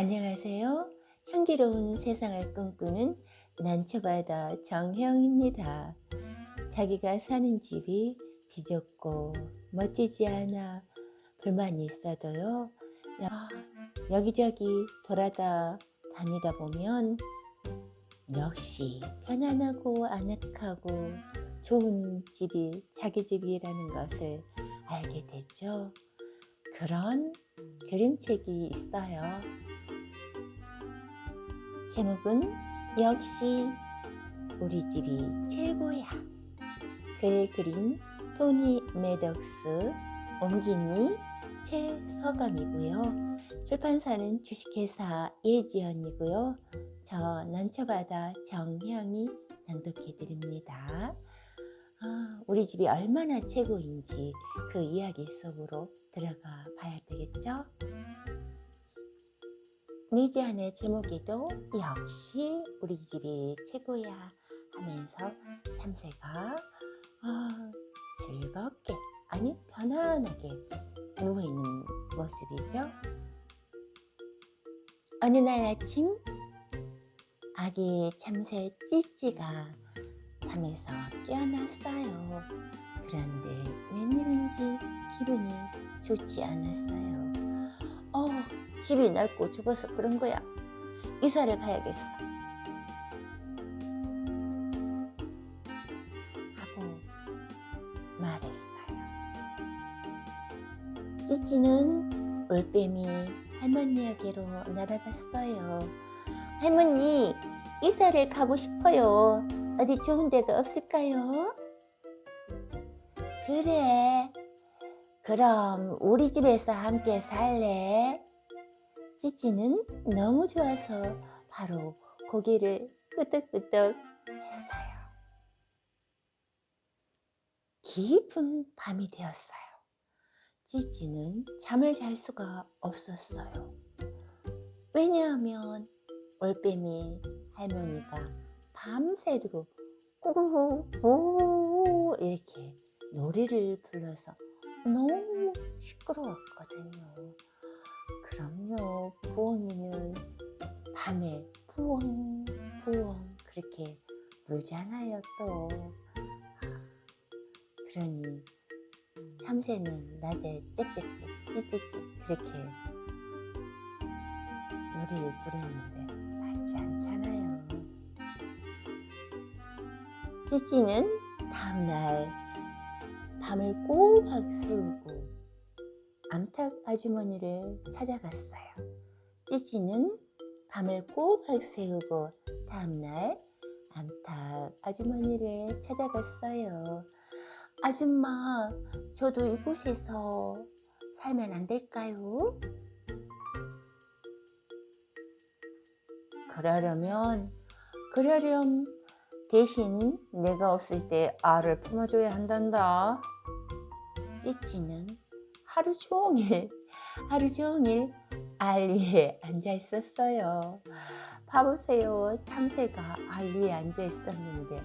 안녕하세요. 향기로운 세상을 꿈꾸는 난초바다 정혜영입니다. 자기가 사는 집이 비좁고 멋지지 않아 불만이 있어도요. 야, 여기저기 돌아다 다니다 보면 역시 편안하고 아늑하고 좋은 집이 자기 집이라는 것을 알게 되죠. 그런 그림책이 있어요. 제목은 역시 우리 집이 최고야. 글 그린 토니 매덕스, 옮기니 최서감이고요. 출판사는 주식회사 예지연이고요. 저 난초바다 정형이 낭독해 드립니다. 아, 우리 집이 얼마나 최고인지 그 이야기 속으로 들어가 봐야 되겠죠? 니지안의 제목에도 역시 우리 집이 최고야 하면서 참새가 아, 즐겁게 아니 편안하게 누워있는 모습이죠. 어느 날 아침 아기 참새 찌찌가 잠에서 깨어났어요. 그런데 웬일인지 기분이 좋지 않았어요. 어, 집이 넓고 좁아서 그런 거야. 이사를 가야겠어. 하고 말했어요. 찌찌는 올빼미 할머니에게로 날아갔어요. 할머니, 이사를 가고 싶어요. 어디 좋은 데가 없을까요? 그래. 그럼 우리 집에서 함께 살래? 찌찌는 너무 좋아서 바로 고개를 끄덕끄덕 했어요. 깊은 밤이 되었어요. 찌찌는 잠을 잘 수가 없었어요. 왜냐하면 올빼미 할머니가 밤새도록 꾸구구 이렇게 노래를 불러서 너무 시끄러웠거든요. 그럼요, 부엉이는 밤에 부엉 부엉 그렇게 울잖아요 또. 그러니 참새는 낮에 짹짹짹 찌찌찌 그렇게 노래를 부르는데 맞지 않잖아요. 찌찌는 다음날 밤을 꼬박 새우고 암탉 아주머니를 찾아갔어요. 찌찌는 밤을 꼬박 새우고 다음날 암탉 아주머니를 찾아갔어요. 아줌마, 저도 이곳에서 살면 안 될까요? 그러려면, 그러렴 대신 내가 없을 때 알을 품어줘야 한단다. 찌찌는 하루 종일, 하루 종일 알 위에 앉아 있었어요. 봐보세요. 참새가 알 위에 앉아 있었는데,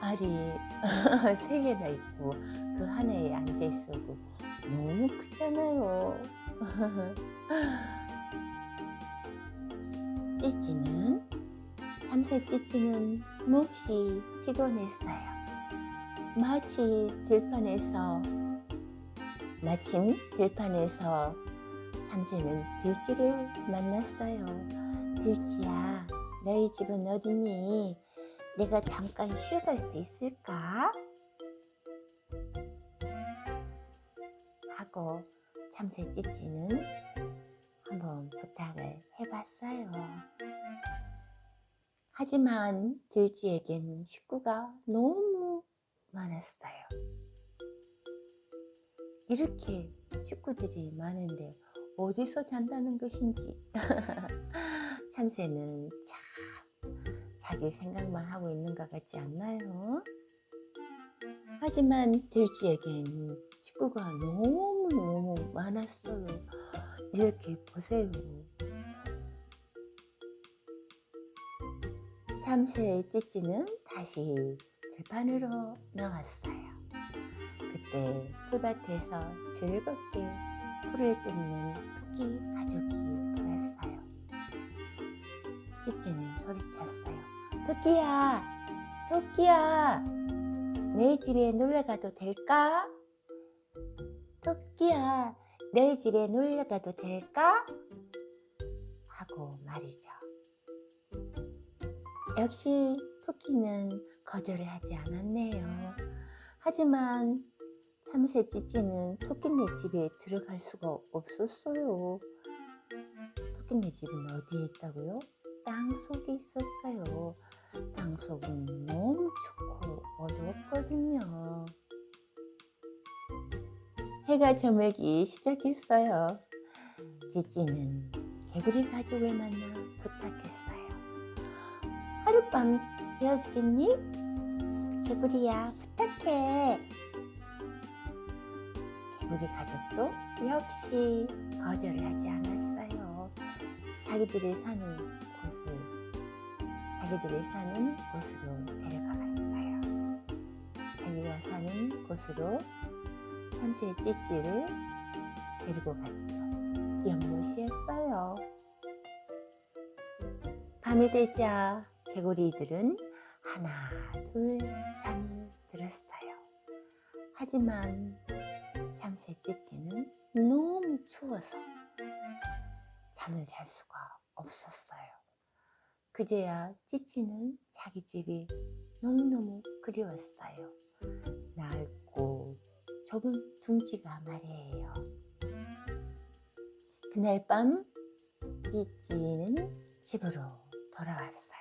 알이 세 개나 있고, 그 하나에 앉아 있어도 너무 크잖아요. 찌찌는, 참새 찌찌는 몹시 피곤했어요. 마치 들판에서 마침 들판에서 참새는 들쥐를 만났어요. 들쥐야, 너희 집은 어디니? 내가 잠깐 쉬어갈 수 있을까? 하고 참새 찌찌는 한번 부탁을 해봤어요. 하지만 들쥐에게는 식구가 너무 많았어요. 이렇게 식구들이 많은데 어디서 잔다는 것인지 참새는 참 자기 생각만 하고 있는 것 같지 않나요? 하지만 들쥐에게는 식구가 너무너무 많았어요. 이렇게 보세요. 참새의 찌찌는 다시 들판으로 나왔어요. 그때 풀밭에서 즐겁게 풀을 뜯는 토끼 가족이 보였어요. 찌찌는 소리쳤어요. 토끼야, 토끼야, 내 집에 놀러 가도 될까? 토끼야, 내 집에 놀러 가도 될까? 하고 말이죠. 역시 토끼는 거절을 하지 않았네요. 하지만 참새 찌찌는 토끼네 집에 들어갈 수가 없었어요. 토끼네 집은 어디에 있다고요? 땅 속에 있었어요. 땅 속은 너무 춥고 어두웠거든요. 해가 저물기 시작했어요. 찌찌는 개구리 가족을 만나. 하룻밤 재워주겠니? 개구리야, 부탁해. 개구리 가족도 역시 거절을 하지 않았어요. 자기들이 사는 곳을, 자기들이 사는 곳으로 데려가 갔어요. 자기가 사는 곳으로 참새 찌찌를 데리고 갔죠. 연못이었어요. 밤이 되자 개구리들은 하나, 둘 잠이 들었어요. 하지만 참새 찌찌는 너무 추워서 잠을 잘 수가 없었어요. 그제야 찌찌는 자기 집이 너무너무 그리웠어요. 낡고 좁은 둥지가 말이에요. 그날 밤 찌찌는 집으로 돌아왔어요.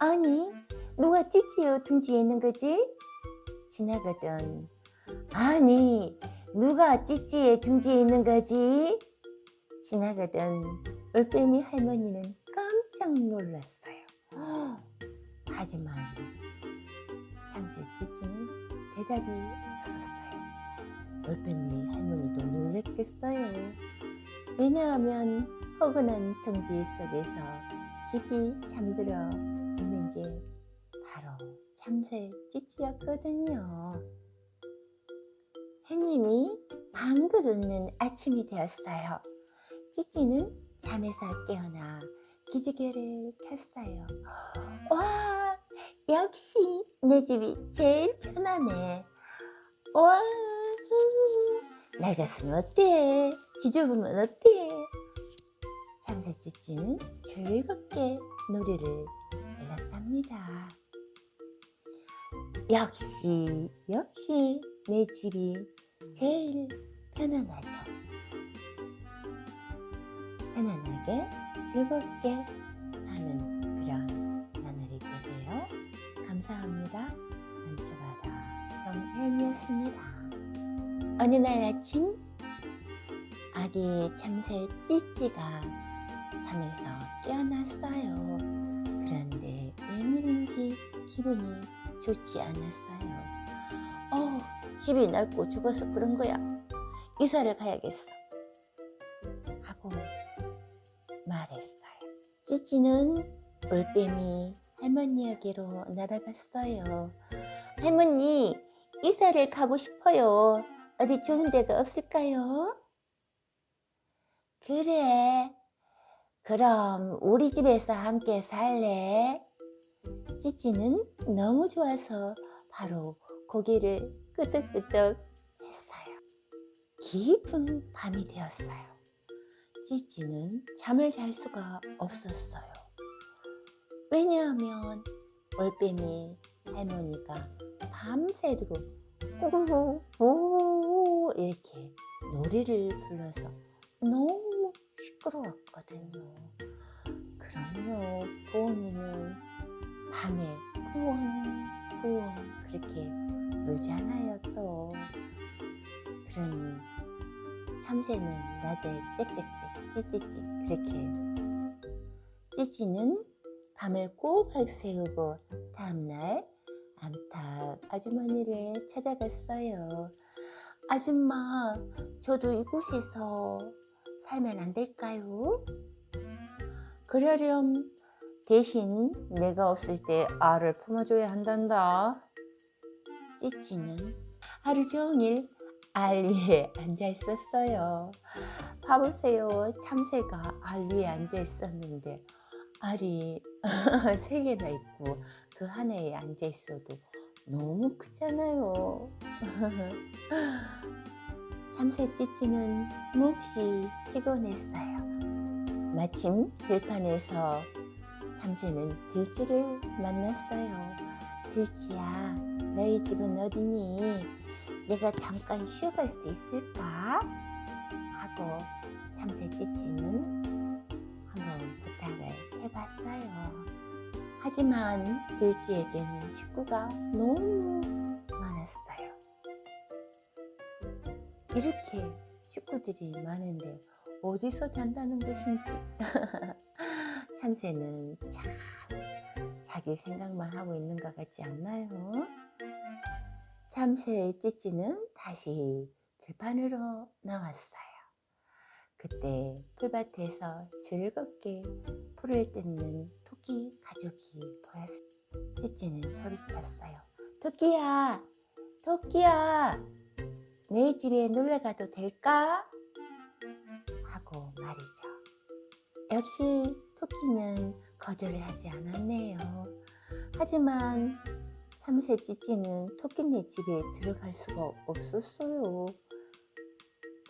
아니, 누가 찌찌의 둥지에 있는 거지? 지나가던 아니, 누가 찌찌의 둥지에 있는 거지? 지나가던 올빼미 할머니는 깜짝 놀랐어요. 하지만 참새 찌찌는 대답이 없었어요. 올빼미 할머니도 놀랬겠어요. 왜냐하면 포근한 덩지 속에서 깊이 잠들어 있는 게 바로 참새 찌찌였거든요. 해님이 방긋 웃는 아침이 되었어요. 찌찌는 잠에서 깨어나 기지개를 켰어요. 와, 역시 내 집이 제일 편하네. 와, 낡았으면 어때? 뒤져보면 어때? 참새 찌찌는 즐겁게 노래를 불렀답니다. 역시, 역시 내 집이 제일 편안하죠. 편안하게 즐겁게 사는 그런 나날이 되세요. 감사합니다. 남초바다 정혜연이었습니다. 어느 날 아침 아기 참새 찌찌가 잠에서 깨어났어요. 그런데 웬일인지 기분이 좋지 않았어요. 어, 집이 넓고 좁아서 그런 거야. 이사를 가야겠어. 하고 말했어요. 찌찌는 올빼미 할머니에게로 날아갔어요. 할머니, 이사를 가고 싶어요. 어디 좋은 데가 없을까요? 그래. 그럼 우리 집에서 함께 살래? 찌찌는 너무 좋아서 바로 고개를 끄덕끄덕 했어요. 깊은 밤이 되었어요. 찌찌는 잠을 잘 수가 없었어요. 왜냐하면 올빼미 할머니가 밤새도록 꾸구구 이렇게 노래를 불러서 너무 시끄러웠거든요. 그럼요, 부엉이는 밤에 부엉부엉 그렇게 놀잖아요, 또. 그러니 참새는 낮에 짹짹짹 찌찌찌 그렇게 찌찌는 밤을 꼬박 새우고 다음날 암탉 아주머니를 찾아갔어요. 아줌마, 저도 이곳에서 살면 안 될까요? 그러렴 대신 내가 없을 때 알을 품어줘야 한단다. 찌찌는 하루 종일 알 위에 앉아 있었어요. 봐보세요. 참새가 알 위에 앉아 있었는데 알이 세 개나 있고 그 하나에 앉아 있어도 너무 크잖아요. 참새 찌찌는 몹시 피곤했어요. 마침 들판에서 참새는 들쥐를 만났어요. 들쥐야, 너희 집은 어디니? 내가 잠깐 쉬어갈 수 있을까? 하고 참새 찌찌는 한번 부탁을 해봤어요. 하지만 들쥐에게는 식구가 너무 많았어요. 이렇게 식구들이 많은데 어디서 잔다는 것인지 참새는 참 자기 생각만 하고 있는 것 같지 않나요? 참새의 찌찌는 다시 들판으로 나왔어요. 그때 풀밭에서 즐겁게 풀을 뜯는 토끼 가족이 보였어요. 찌찌는 소리쳤어요. 토끼야, 토끼야, 내 집에 놀러 가도 될까? 하고 말이죠. 역시 토끼는 거절을 하지 않았네요. 하지만 참새 찌찌는 토끼네 집에 들어갈 수가 없었어요.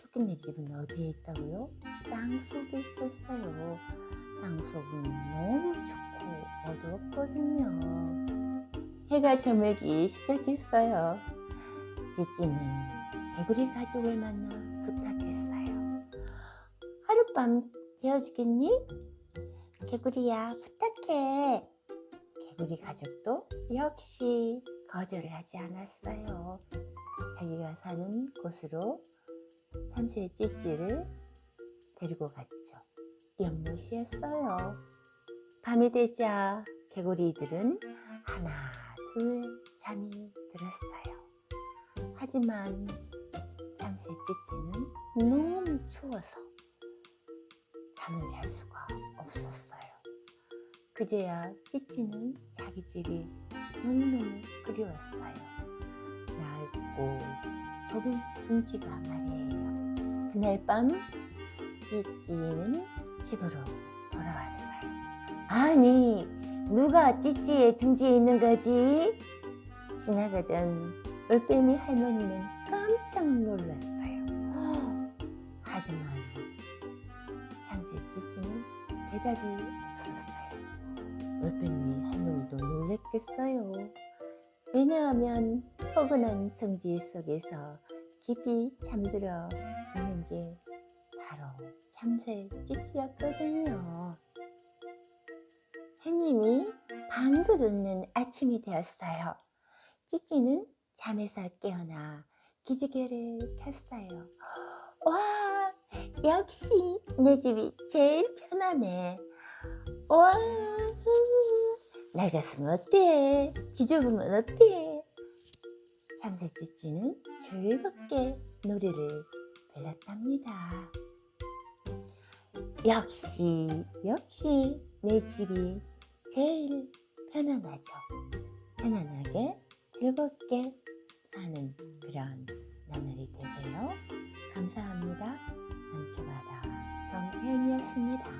토끼네 집은 어디에 있다고요? 땅 속에 있었어요. 땅 속은 너무 춥고 어두웠거든요. 해가 저물기 시작했어요. 찌찌는 개구리 가족을 만나 부탁했어요. 하룻밤 재워주겠니? 개구리야 부탁해. 개구리 가족도 역시 거절을 하지 않았어요. 자기가 사는 곳으로 참새 찌찌를 데리고 갔죠. 연못이었어요. 밤이 되자 개구리들은 하나 둘 잠이 들었어요. 하지만 참새 찌찌는 너무 추워서 잠을 잘 수가 없었어요. 그제야 찌찌는 자기 집이 너무너무 그리웠어요. 얇고 좁은 둥지가 말이에요. 그날 밤 찌찌는 집으로 돌아왔어요. 아니, 누가 찌찌의 둥지에 있는 거지? 지나가던 올빼미 할머니는 깜짝 놀랐어요. 대답이 없었어요. 올빼미 할머니도 놀랬겠어요. 왜냐하면 포근한 둥지 속에서 깊이 잠들어 있는 게 바로 참새 찌찌였거든요. 해님이 방긋 웃는 아침이 되었어요. 찌찌는 잠에서 깨어나 기지개를 켰어요. 와, 역시 내 집이 제일 편하네. 와, 낡았으면 어때? 뒤져보면 어때? 참새 찌찌는 즐겁게 노래를 불렀답니다. 역시, 역시 내 집이 제일 편안하죠. 편안하게 즐겁게 사는 그런 정혜연이었습니다.